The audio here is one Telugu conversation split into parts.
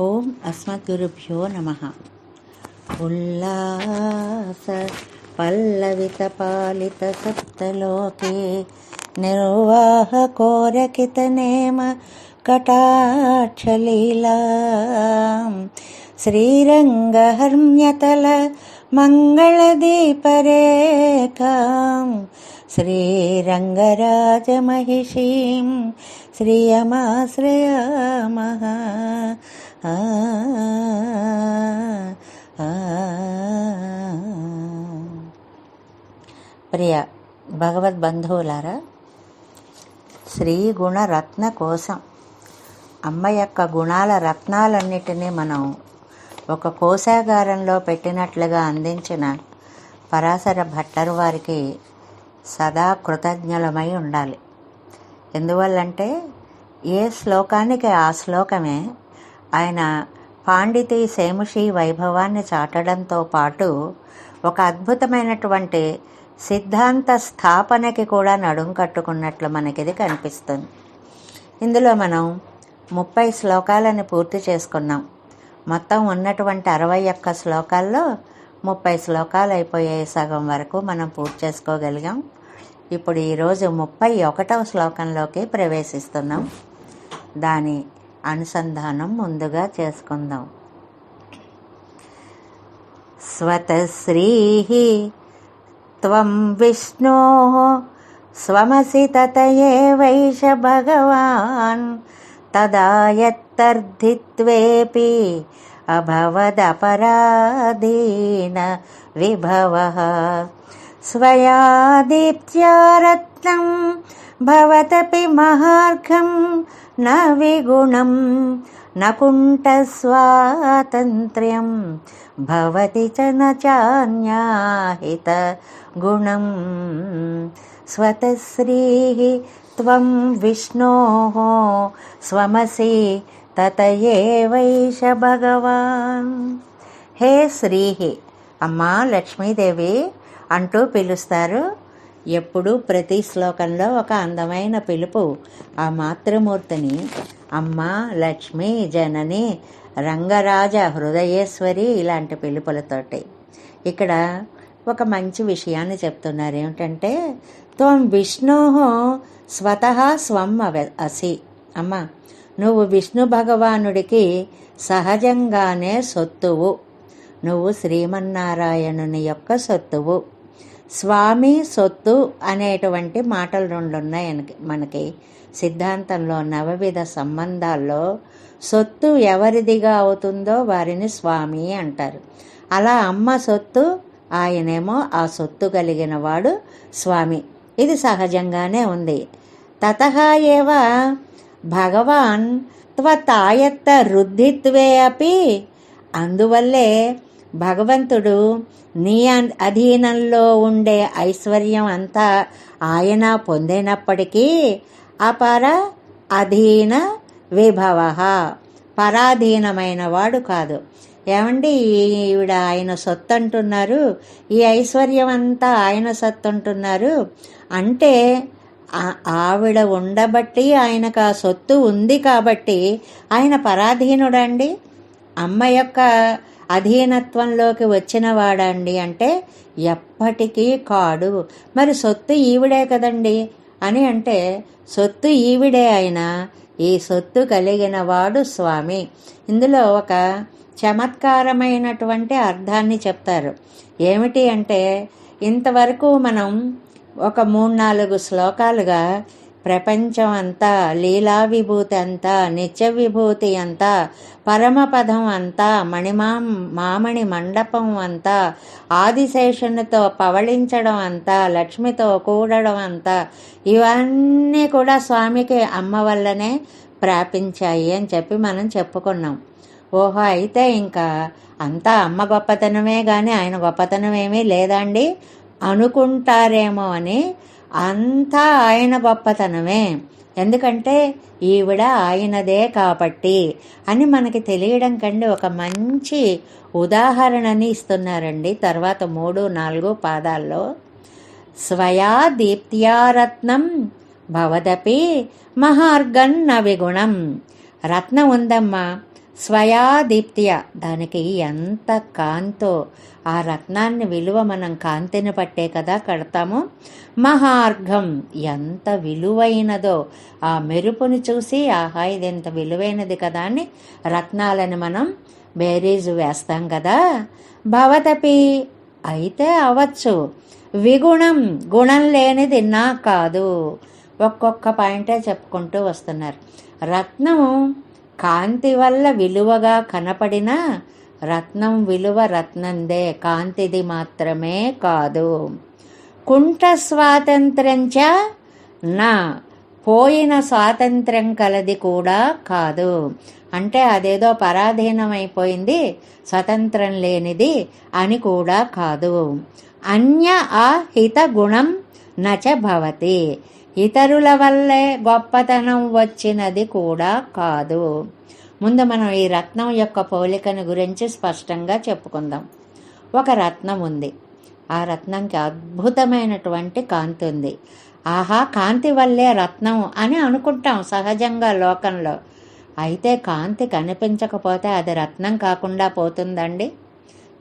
ఓం అస్మద్గురుభ్యో నమ. ఉల్లాస పల్లవిత పాలిత సప్తలోకే నిర్వాహ కోరకిత నేమ కటాక్షలీలా. శ్రీరంగహర్మ్యతల మంగళదీపరేఖాం. శ్రీరంగరాజమహిషీం శ్రియమాశ్రయామः ఆ, ప్రియ భగవద్బంధువులారా శ్రీ గుణరత్న కోసం అమ్మ యొక్క గుణాల రత్నాలన్నిటినీ మనం ఒక కోశాగారంలో పెట్టినట్లుగా అందించిన పరాశర భట్టరు వారికి సదా కృతజ్ఞులమై ఉండాలి. ఎందువల్లంటే ఏ శ్లోకానికి ఆ శ్లోకమే ఆయన పాండితి సేముషి వైభవాన్ని చాటడంతో పాటు ఒక అద్భుతమైనటువంటి సిద్ధాంత స్థాపనకి కూడా నడుం కట్టుకున్నట్లు మనకిది కనిపిస్తుంది. ఇందులో మనం ముప్పై శ్లోకాలను పూర్తి చేసుకున్నాం. మొత్తం ఉన్నటువంటి అరవై ఒక్క శ్లోకాల్లో ముప్పై శ్లోకాలు అయిపోయే సగం వరకు మనం పూర్తి చేసుకోగలిగాం. ఇప్పుడు ఈరోజు ముప్పై ఒకటవ శ్లోకంలోకి ప్రవేశిస్తున్నాం. దాని అనుసంధానం ముందుగా చేసుకుందాం. స్వతశ్రీ త్వం విష్ణో స్వమసి తతయే వైష భగవాన్ తదాయత్తర్థిత్వేపి అభవదపరాధీన విభవ స్వయా దీప్త్యా రత్నం భవతపి మహార్ఘం న విగుణం న కుంఠస్వాతంత్ర్యం భవతి చ న చాన్యాహిత గుణం స్వతశ్రీः त्वं विष्णोः स्वमसि తతయేవైష భగవాన్ హే శ్రీహి అమ్మా లక్ష్మీదేవి అంటూ పిలుస్తారు. ఎప్పుడూ ప్రతి శ్లోకంలో ఒక అందమైన పిలుపు. ఆ మాతృమూర్తిని అమ్మ లక్ష్మి జనని రంగరాజ హృదయేశ్వరి ఇలాంటి పిలుపులతోటి. ఇక్కడ ఒక మంచి విషయాన్ని చెప్తున్నారు. ఏమిటంటే త్వం విష్ణు స్వతः స్వం అసి. అమ్మ నువ్వు విష్ణు భగవానుడికి సహజంగానే సొత్తువు. నువ్వు శ్రీమన్నారాయణుని యొక్క సొత్తువు. స్వామి సొత్తు అనేటువంటి మాటలు రెండు ఉన్నాయి మనకి- సిద్ధాంతంలో నవవిధ సంబంధాల్లో సొత్తు ఎవరిదిగా అవుతుందో వారిని స్వామి అంటారు. అలా అమ్మ సొత్తు ఆయనేమో ఆ సొత్తు కలిగిన వాడు స్వామి. ఇది సహజంగానే ఉంది. తతహాయేవ భగవాన్ త్వతాయత్త రుద్ధిత్వే అపి అందువల్లే భగవంతుడు నీ అధీనంలో ఉండే ఐశ్వర్యం అంతా ఆయన పొందినప్పటికీ అపర అధీన విభవ. పరాధీనమైన వాడు కాదు. ఏమండి ఈవిడ ఆయన సొత్తు అంటున్నారు ఈ ఐశ్వర్యం అంతా ఆయన సొత్తు అంటున్నారు అంటే ఆవిడ ఉండబట్టి ఆయనకు ఆ సొత్తు ఉంది కాబట్టి ఆయన పరాధీనుడండి. అమ్మ యొక్క అధీనత్వంలోకి వచ్చినవాడండి అంటే ఎప్పటికీ కాడు. మరి సొత్తు ఈవిడే కదండి అని అంటే సొత్తు ఈవిడే అయినా ఈ సొత్తు కలిగిన వాడు స్వామి. ఇందులో ఒక చమత్కారమైనటువంటి అర్థాన్ని చెప్తారు. ఏమిటి అంటే ఇంతవరకు మనం ఒక మూడు నాలుగు శ్లోకాలుగా ప్రపంచం అంతా లీలా విభూతి అంతా నిత్య విభూతి అంతా పరమపదం అంతా మణిమా మామణి మండపం అంతా ఆదిశేషునితో పవళించడం అంతా లక్ష్మితో కూడడం అంతా ఇవన్నీ కూడా స్వామికి అమ్మ వల్లనే ప్రాపించాయి అని చెప్పి మనం చెప్పుకున్నాం. ఓహో అయితే ఇంకా అంతా అమ్మ గొప్పతనమే కానీ ఆయన గొప్పతనం ఏమీ లేదండి. అనుకుంటారేమో అని అంతా ఆయన గొప్పతనమే. ఎందుకంటే ఈవిడ ఆయనదే కాబట్టి అని మనకి తెలియడం కండి ఒక మంచి ఉదాహరణని ఇస్తున్నారండి. తర్వాత మూడు నాలుగు పాదాల్లో స్వయా దీప్త్యారత్నం భవదపి మహార్గన్ నవిగుణం రత్నం ఉందమ్మా. స్వయాదీప్తియ దానికి ఎంత కాంతో ఆ రత్నాన్ని విలువ మనం కాంతిని పట్టే కదా కడతాము? మహార్ఘం ఎంత విలువైనదో ఆ మెరుపుని చూసి ఆహా ఇది ఎంత విలువైనది కదా అని రత్నాలని మనం బేరీజు వేస్తాం కదా. భవతపి అయితే అవ్వచ్చు. విగుణం గుణం లేనిది నా కాదు. ఒక్కొక్క పాయింటే చెప్పుకుంటూ వస్తున్నారు. రత్నం కాంతి వల్ల విలువగా కనపడిన రత్నం విలువ రత్నందే. కాంతిది మాత్రమే కాదు. కుంఠ స్వాతంత్ర్యంచ నా పోయిన స్వాతంత్ర్యం కలది కూడా కాదు. అంటే అదేదో పరాధీనమైపోయింది స్వతంత్రం లేనిది అని కూడా కాదు. అన్య ఆహిత గుణం నచ భవతి. ఇతరుల వల్లే గొప్పతనం వచ్చినది కూడా కాదు. ముందు మనం ఈ రత్నం యొక్క పోలికను గురించి స్పష్టంగా చెప్పుకుందాం. ఒక రత్నం ఉంది. ఆ రత్నంకి అద్భుతమైనటువంటి కాంతి ఉంది. ఆహా కాంతి వల్లే రత్నం అని అనుకుంటాం సహజంగా లోకంలో. అయితే కాంతి కనిపించకపోతే అది రత్నం కాకుండా పోతుందండి.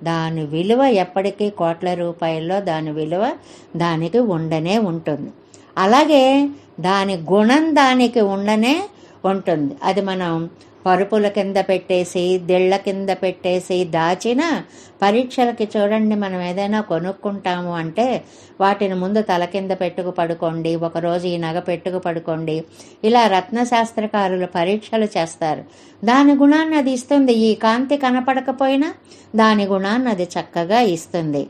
దాని విలువ ఎప్పటికీ కోట్ల రూపాయల్లో దాని విలువ దానికి ఉండనే ఉంటుంది. అలాగే దాని గుణం దానికి ఉండనే ఉంటుంది. అది మనం పరుపుల కింద పెట్టేసి దిళ్ళ కింద పెట్టేసి దాచిన పరీక్షలకి చూడండి మనం ఏదైనా కొనుక్కుంటాము అంటే వాటిని ముందు తల కింద పెట్టుకు పడుకోండి ఒకరోజు ఈ నగ పెట్టుకు పడుకోండి ఇలా రత్నశాస్త్రకారులు పరీక్షలు చేస్తారు. దాని గుణాన్ని అది ఇస్తుంది. ఈ కాంతి కనపడకపోయినా దాని గుణాన్ని అది చక్కగా ఇస్తుంది.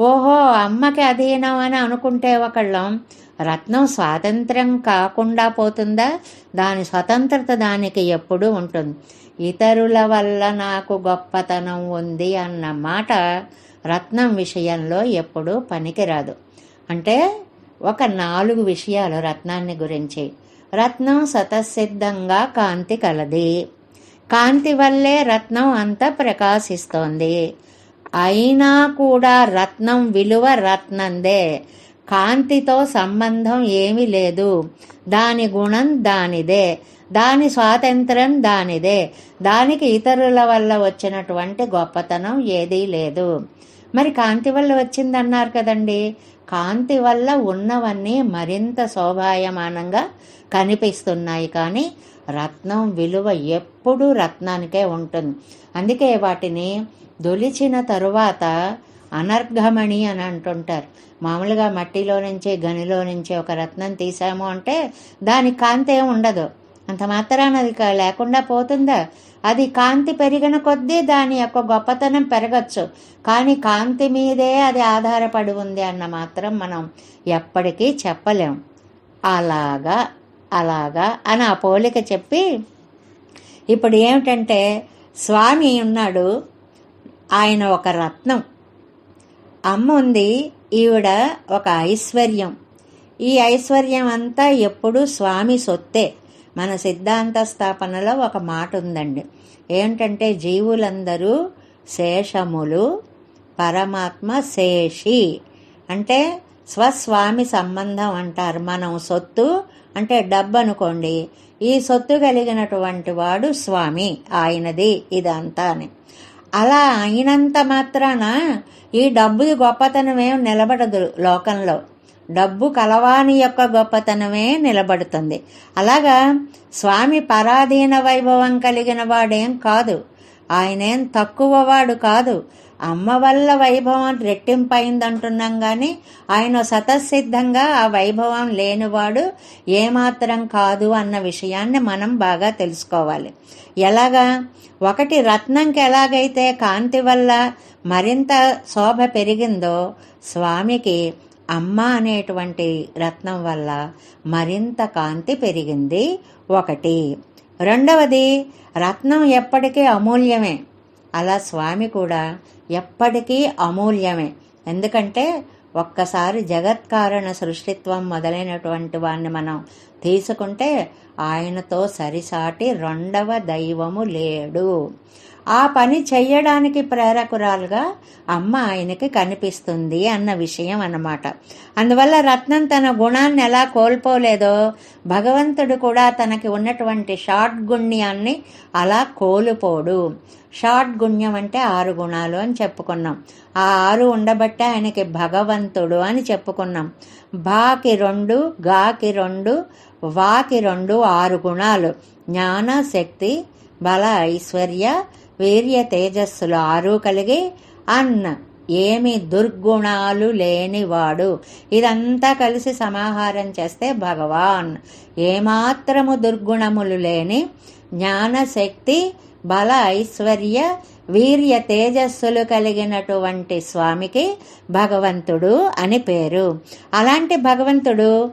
ఓహో అమ్మకి అధీనం అని అనుకుంటే ఒకళ్ళం రత్నం స్వాతంత్రం కాకుండా పోతుందా? దాని స్వతంత్రత దానికి ఎప్పుడూ ఉంటుంది. ఇతరుల వల్ల నాకు గొప్పతనం ఉంది అన్న మాట రత్నం విషయంలో ఎప్పుడూ పనికిరాదు. అంటే ఒక నాలుగు విషయాలు రత్నాన్ని గురించి. రత్నం స్వతసిద్ధంగా కాంతి కలది. కాంతి వల్లే రత్నం అంత ప్రకాశిస్తోంది. అయినా కూడా రత్నం విలువ రత్నందే. కాంతితో సంబంధం ఏమీ లేదు. దాని గుణం దానిదే. దాని స్వాతంత్రం దానిదే. దానికి ఇతరుల వల్ల వచ్చినటువంటి గొప్పతనం ఏదీ లేదు. మరి కాంతి వల్ల వచ్చిందన్నారు కదండి. కాంతి వల్ల ఉన్నవన్నీ మరింత శోభాయమానంగా కనిపిస్తున్నాయి కానీ రత్నం విలువ ఎప్పుడూ రత్నానికే ఉంటుంది. అందుకే వాటిని దొలిచిన తరువాత అనర్ఘమణి అని అంటుంటారు. మామూలుగా మట్టిలో నుంచి గనిలో నుంచి ఒక రత్నం తీసాము అంటే దాని కాంతి ఏమి ఉండదు. అంత మాత్రాన అది లేకుండా పోతుందా? అది కాంతి పెరిగిన కొద్దీ దాని యొక్క గొప్పతనం పెరగచ్చు. కానీ కాంతి మీదే అది ఆధారపడి ఉంది అన్న మాత్రం మనం ఎప్పటికీ చెప్పలేం. అలాగా అలాగా అని ఆ పోలిక చెప్పి ఇప్పుడు ఏమిటంటే స్వామి ఉన్నాడు ఆయన ఒక రత్నం. అమ్మ ఉంది ఈవిడ ఒక ఐశ్వర్యం. ఈ ఐశ్వర్యం అంతా ఎప్పుడూ స్వామి సొత్తే. మన సిద్ధాంత స్థాపనలో ఒక మాట ఉందండి. ఏంటంటే జీవులందరూ శేషములు పరమాత్మ శేషి. అంటే స్వస్వామి సంబంధం అంటారు. మనం సొత్తు అంటే డబ్బు అనుకోండి. ఈ సొత్తు కలిగినటువంటి వాడు స్వామి ఆయనది ఇదంతా అని. అలా అయినంత మాత్రాన ఈ డబ్బుది గొప్పతనమే నిలబడదు లోకంలో. డబ్బు కలవాని యొక్క గొప్పతనమే నిలబడుతుంది. అలాగా స్వామి పరాధీన వైభవం కలిగిన వాడేం కాదు. ఆయనేం తక్కువవాడు కాదు. అమ్మ వల్ల వైభవం రెట్టింపైందంటున్నాం కానీ ఆయన సతసిద్ధంగా ఆ వైభవం లేనివాడు ఏమాత్రం కాదు అన్న విషయాన్ని మనం బాగా తెలుసుకోవాలి. ఎలాగా? ఒకటి రత్నంకి ఎలాగైతే కాంతి వల్ల మరింత శోభ పెరిగిందో స్వామికి అమ్మ అనేటువంటి రత్నం వల్ల మరింత కాంతి పెరిగింది ఒకటి. రెండవది రత్నం ఎప్పటికీ అమూల్యమే. అలా స్వామి కూడా ఎప్పటికీ అమూల్యమే. ఎందుకంటే ఒక్కసారి జగత్కారణ సృష్టిత్వం మొదలైనటువంటి వాడిని మనం తీసుకుంటే ఆయనతో సరిసాటి రెండవ దైవము లేడు. ఆ పని చెయ్యడానికి ప్రేరకురాలుగా అమ్మ ఆయనకి కనిపిస్తుంది అన్న విషయం అన్నమాట. అందువల్ల రత్నం తన గుణాన్ని ఎలా కోల్పోలేదో భగవంతుడు కూడా తనకి ఉన్నటువంటి షార్ట్ గుణ్యాన్ని అలా కోల్పోడు. షార్ట్ గుణ్యం అంటే ఆరు గుణాలు అని చెప్పుకున్నాం. ఆ ఆరు ఉండబట్టే ఆయనకి భగవంతుడు అని చెప్పుకున్నాం. బాకి రెండు గాకి రెండు వాకి రెండు ఆరు గుణాలు. జ్ఞాన శక్తి బల ఐశ్వర్య వీర్య తేజస్సులు ఆరు కలిగి అన్న ఏమి దుర్గుణాలు లేనివాడు. ఇదంతా కలిసి సమాహారం చేస్తే భగవాన్. ఏమాత్రము దుర్గుణములు లేని జ్ఞానశక్తి బల ఐశ్వర్య వీర్య తేజస్సులు కలిగినటువంటి స్వామికి భగవంతుడు అని పేరు. అలాంటి భగవంతుడు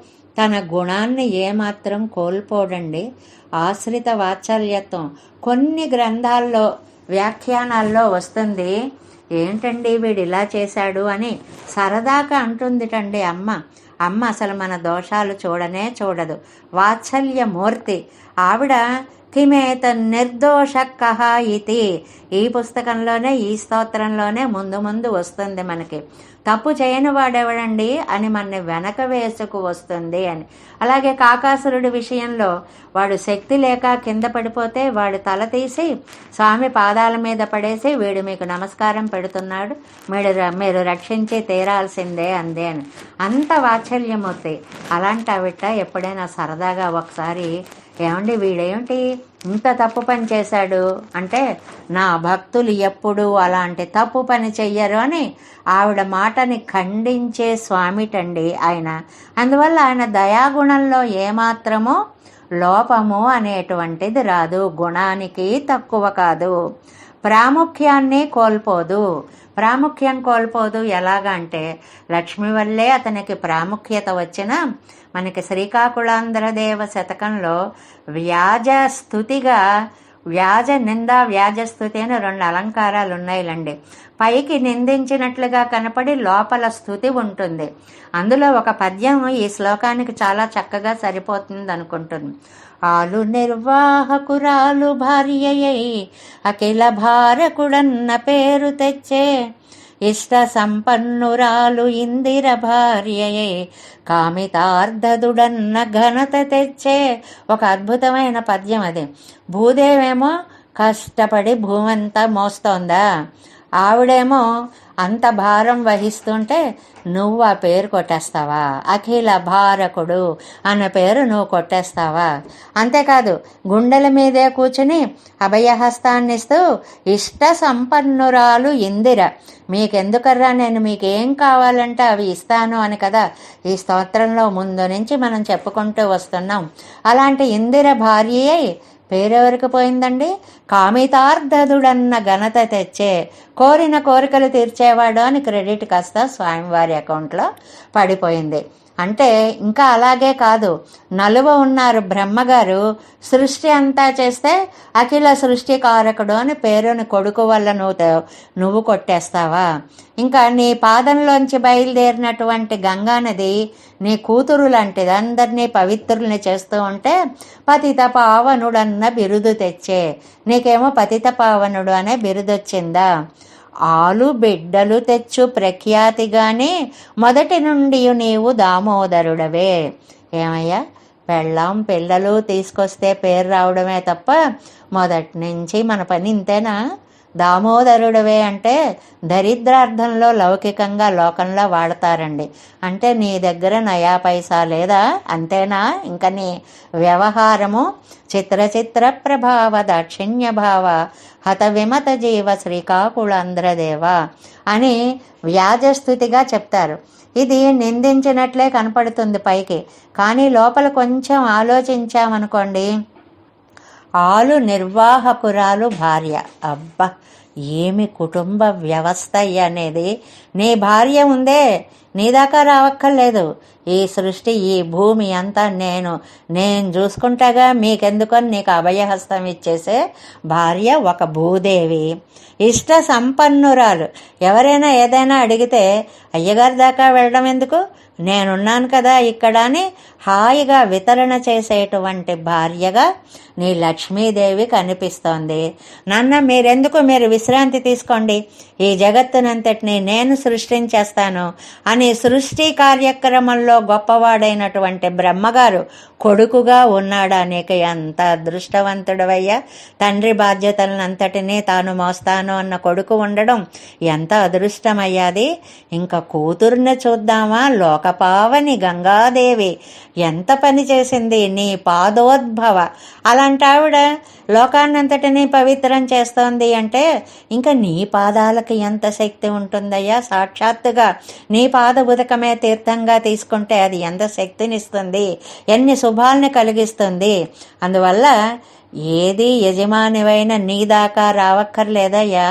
తన గుణాన్ని ఏమాత్రం కోల్పోడండి. ఆశ్రిత వాత్సల్యత్వం. కొన్ని గ్రంథాల్లో వ్యాఖ్యానాల్లో వస్తుంది ఏంటండి వీడు ఇలా చేశాడు? అని సరదాగా అంటుందిటండి అమ్మ. అమ్మ అసలు మన దోషాలు చూడనే చూడదు. వాత్సల్యమూర్తి ఆవిడ కిమేత నిర్దోష కహ ఇతి. ఈ పుస్తకంలోనే ఈ స్తోత్రంలోనే ముందు ముందు వస్తుంది మనకి. తప్పు చేయని వాడెవడండి అని మన వెనక వేసుకు వస్తుంది అని. అలాగే కాకాసురుడి విషయంలో వాడు శక్తి లేక కింద పడిపోతే వాడు తల తీసి స్వామి పాదాల మీద పడేసి వీడు మీకు నమస్కారం పెడుతున్నాడు. మీరు మీరు రక్షించి తీరాల్సిందే అందే అని. అంత వాత్సల్యమవుతాయి అలాంటి ఆవిట ఎప్పుడైనా సరదాగా ఒకసారి ఏమండి వీడేమిటి ఇంత తప్పు పని చేశాడు? అంటే నా భక్తులు ఎప్పుడు అలాంటి తప్పు పని చెయ్యరు అని ఆవిడ మాటని ఖండించే స్వామిటండి ఆయన. అందువల్ల ఆయన దయాగుణంలో ఏమాత్రమో లోపము అనేటువంటిది రాదు. గుణానికి తక్కువ కాదు. ప్రాముఖ్యాన్ని కోల్పోదు. ప్రాముఖ్యం కోల్పోదు ఎలాగంటే లక్ష్మి వల్లే అతనికి ప్రాముఖ్యత వచ్చిన మనకి శ్రీకాకుళాంధ్రదేవ శతకంలో వ్యాజ స్థుతిగా వ్యాజ నింద వ్యాజ స్థుతి అని రెండు అలంకారాలు ఉన్నాయిలండి. పైకి నిందించినట్లుగా కనపడి లోపల స్థుతి ఉంటుంది. అందులో ఒక పద్యం ఈ శ్లోకానికి చాలా చక్కగా సరిపోతుంది అనుకుంటుంది ఆలు నిర్వాహకురాలు భార్య అఖిల భారకుడన్న పేరు తెచ్చే ఇష్ట సంపన్నురాలు ఇందిర భార్యయే. కామితార్ధదుడన్న ఘనత తెచ్చే ఒక అద్భుతమైన పద్యం అది. భూదేవేమో కష్టపడి భూమంతా మోస్తోందా? ఆవిడేమో అంత భారం వహిస్తుంటే నువ్వు ఆ పేరు కొట్టేస్తావా? అఖిల భారకుడు అన్న పేరు నువ్వు కొట్టేస్తావా? అంతేకాదు గుండెల మీదే కూర్చుని అభయహస్తాన్నిస్తూ ఇష్ట సంపన్నురాలు ఇందిర. మీకెందుకర్రా నేను మీకేం కావాలంటే అవి ఇస్తాను అని కదా ఈ స్తోత్రంలో ముందు నుంచి మనం చెప్పుకుంటూ వస్తున్నాం. అలాంటి ఇందిర భార్య పేరెవరికి పోయిందండి? కామితార్థదుడన్న ఘనత తెచ్చే కోరిన కోరికలు తీర్చేవాడు అని క్రెడిట్ కాస్త స్వామివారి అకౌంట్లో పడిపోయింది. అంటే ఇంకా అలాగే కాదు. నలువ ఉన్నారు బ్రహ్మగారు. సృష్టి అంతా చేస్తే అఖిల సృష్టి కారకుడు అని పేరుని కొడుకు వల్ల నువ్వు నువ్వు కొట్టేస్తావా? ఇంకా నీ పాదంలోంచి బయలుదేరినటువంటి గంగానది నీ కూతురు లాంటిది అందరినీ పవిత్రుల్ని చేస్తూ ఉంటే పతిత పావనుడన్న బిరుదు తెచ్చే. నీకేమో పతిత పావనుడు అనే బిరుదు వచ్చిందా ఆలు బిడ్డలు తెచ్చు ప్రఖ్యాతిగానే మొదటి నుండి నీవు దామోదరుడవే. ఏమయ్యా? పెళ్ళాం పిల్లలు తీసుకొస్తే పేరు రావడమే తప్ప మొదటి నుంచి మన పని ఇంతేనా? దామోదరుడవే అంటే దరిద్రార్థంలో లౌకికంగా లోకంలో వాడతారండి. అంటే నీ దగ్గర నయా పైసా లేదా? అంతేనా? ఇంకా నీ వ్యవహారము చిత్ర చిత్ర ప్రభావ దాక్షిణ్య భావ హత విమత జీవ శ్రీకాకుళాంధ్రదేవ అని వ్యాజస్థుతిగా చెప్తారు. ఇది నిందించినట్లే కనపడుతుంది పైకి. కానీ లోపల కొంచెం ఆలోచించామనుకోండి ఆలు నిర్వాహకురాలు భార్య. అబ్బా ఏమి కుటుంబ వ్యవస్థ అనేది నీ భార్య ఉందే నీ దాకా రావక్కర్లేదు. ఈ సృష్టి ఈ భూమి అంతా నేను. నేను చూసుకుంటాగా మీకెందుకని నీకు అభయహస్తం ఇచ్చేసే భార్య ఒక భూదేవి. ఇష్ట సంపన్నురాలు. ఎవరైనా ఏదైనా అడిగితే అయ్యగారి దాకా వెళ్ళడం ఎందుకు? నేనున్నాను కదా ఇక్కడ అని హాయిగా వితరణ చేసేటువంటి భార్యగా నీ లక్ష్మీదేవి కనిపిస్తోంది. నాన్న మీరెందుకు మీరు విశ్రాంతి తీసుకోండి? ఈ జగత్తునంతటిని నేను సృష్టించేస్తాను అని సృష్టి కార్యక్రమంలో గొప్పవాడైనటువంటి బ్రహ్మగారు కొడుకుగా ఉన్నాడా నీకు ఎంత అదృష్టవంతుడవయ్యా? తండ్రి బాధ్యతలనంతటినీ తాను మోస్తాను అన్న కొడుకు ఉండడం ఎంత అదృష్టమయ్యాది? ఇంకా కూతుర్ని చూద్దామా? లోకపావని గంగాదేవి ఎంత పని చేసింది నీ పాదోద్భవ? అలాంటి ఆవిడ లోకాన్నంతటినీ పవిత్రం చేస్తోంది అంటే ఇంకా నీ పాదాలకు ఎంత శక్తి ఉంటుందయ్యా? సాక్షాత్తుగా. నీ పాద ఉదకమే తీర్థంగా తీసుకుంటే అది ఎంత శక్తినిస్తుంది? ఎన్ని శుభాల్ని కలిగిస్తుంది? అందువల్ల ఏది యజమానివైన నీ దాకా రావక్కర్లేదయ్యా.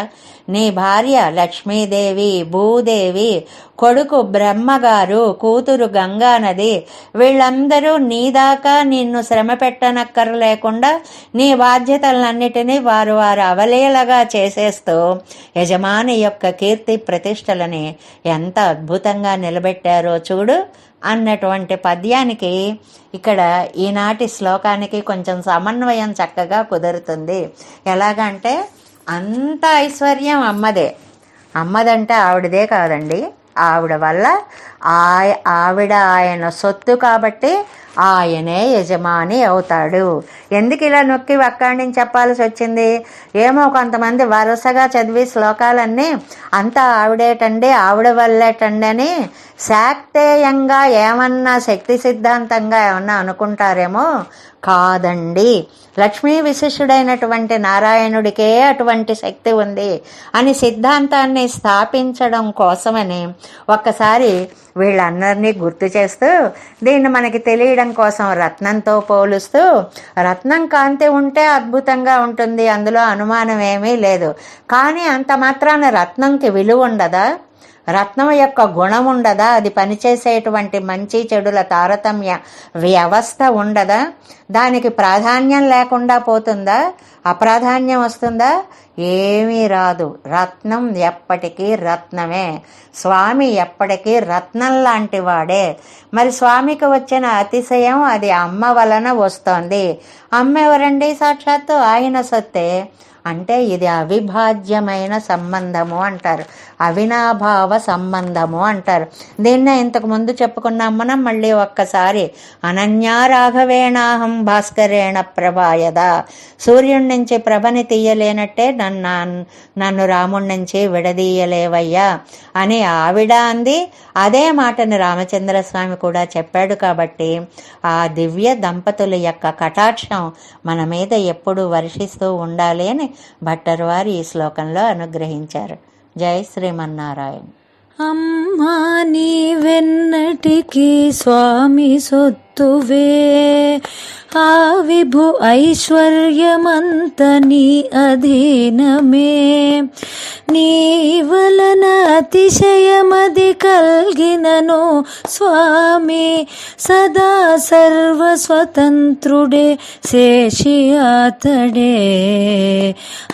నీ భార్య లక్ష్మీదేవి భూదేవి కొడుకు బ్రహ్మగారు కూతురు గంగానది వీళ్ళందరూ నీ దాకా నిన్ను శ్రమ పెట్టనక్కర్లేకుండా నీ బాధ్యతలన్నిటినీ వారు వారు అవలేలగా చేసేస్తూ యజమాని యొక్క కీర్తి ప్రతిష్టలని ఎంత అద్భుతంగా నిలబెట్టారో చూడు అన్నటువంటి పద్యానికి ఇక్కడ ఈనాటి శ్లోకానికి కొంచెం సమన్వయం చక్కగా కుదురుతుంది. ఎలాగంటే అంత ఐశ్వర్యం అమ్మదే. అమ్మదంటే ఆవిడదే కాదండి. ఆవిడ వల్ల ఆవిడ ఆయన సొత్తు కాబట్టి ఆయనే యజమాని అవుతాడు. ఎందుకు ఇలా నొక్కి వక్కాడిని చెప్పాల్సి వచ్చింది? ఏమో కొంతమంది వరుసగా చదివి శ్లోకాలన్నీ అంతా ఆవిడేటండి ఆవిడ వల్లేటండి అని శాక్తేయంగా ఏమన్నా శక్తి సిద్ధాంతంగా ఏమన్నా అనుకుంటారేమో? కాదండి. లక్ష్మీ విశిష్యుడైనటువంటి నారాయణుడికే అటువంటి శక్తి ఉంది. అని సిద్ధాంతాన్ని స్థాపించడం కోసమని ఒక్కసారి వీళ్ళందరినీ గుర్తు చేస్తూ దీన్ని మనకి తెలియడం కోసం రత్నంతో పోలుస్తూ రత్నం కాంతి ఉంటే అద్భుతంగా ఉంటుంది అందులో అనుమానం ఏమీ లేదు. కానీ అంత మాత్రాన రత్నంకి విలువ ఉండదా? రత్నం యొక్క గుణం ఉండదా? అది పనిచేసేటువంటి మంచి చెడుల తారతమ్య వ్యవస్థ ఉండదా? దానికి ప్రాధాన్యం లేకుండా పోతుందా? అప్రాధాన్యం వస్తుందా? ఏమీ రాదు. రత్నం ఎప్పటికీ రత్నమే. స్వామి ఎప్పటికీ రత్నం లాంటి వాడే. మరి స్వామికి వచ్చిన అతిశయం అది అమ్మ వలన వస్తోంది. అమ్మ ఎవరండి? సాక్షాత్తు ఆయన సొత్తే. అంటే ఇది అవిభాజ్యమైన సంబంధము అంటారు. అవినాభావ సంబంధము అంటారు. దీన్నే ఇంతకు ముందు చెప్పుకున్నాం మనం మళ్ళీ ఒక్కసారి. అనన్యా రాఘవేణాహం భాస్కరేణ ప్రభాయద. సూర్యుడి నుంచి ప్రభని తీయలేనట్టే నన్ను నన్ను రాముడి నుంచి విడదీయలేవయ్యా అని ఆవిడ అంది. అదే మాటని రామచంద్రస్వామి కూడా చెప్పాడు కాబట్టి ఆ దివ్య దంపతుల యొక్క కటాక్షం మన మీద ఎప్పుడు వర్షిస్తూ ఉండాలి అని భట్టర్ వారు ఈ శ్లోకంలో అనుగ్రహించారు. జై శ్రీమన్నారాయణ. అమ్మా నీవెన్నటికీ స్వామి సొత్తువే. ఆ విభు ఐశ్వర్యమంత నీ అధీనమే. నీ వలన అతిశయమది కల్గినను స్వామి సదా సర్వస్వతంత్రుడే శేషి అతడే.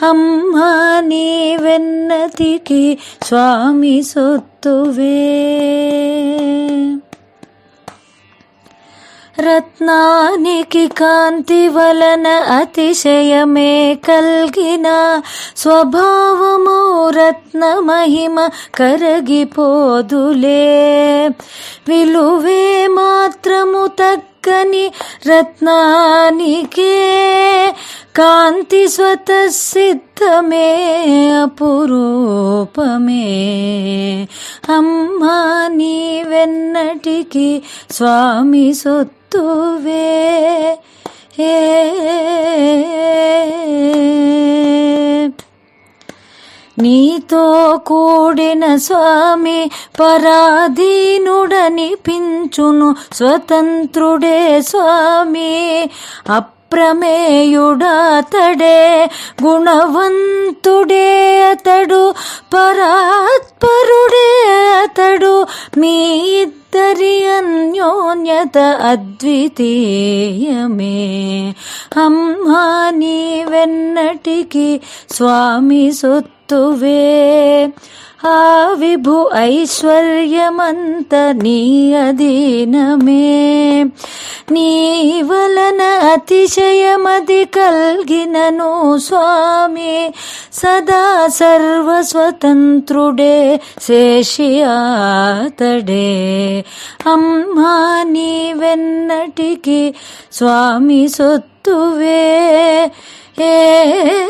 అమ్మా నీవెన్నతికి స్వామి సొత్తువే. రత్నానికి కాంతి వలన అతిశయమే కల్గిన స్వభావము రత్న మహిమ కరగిపోదులే. విలువే మాత్రము తగ్గని రత్నానికే కాంతి స్వతసిద్ధమే అపురూపమే అమ్మా నీవెన్నటికి స్వామి సొత్తువే ఏ నీతో కూడిన స్వామి పరాధీనుడని పించును స్వతంత్రుడే స్వామి అప్రమేయుడాతడే గుణవంతుడే అతడు పరాత్పరుడే అతడు మీ ఇద్దరి అన్యోన్యత అద్వితీయమే. అమ్మా నీ వెన్నటికి స్వామి తువే. ఆ విభు ఐశ్వర్యమంత నీ అధీనమే. నీ వలన అతిశయమది కల్గినను స్వామి. సదా సర్వస్వతంత్రుడే శేషియాతడే. అమ్మా నీవెన్నటికి స్వామి సొత్తువే. え。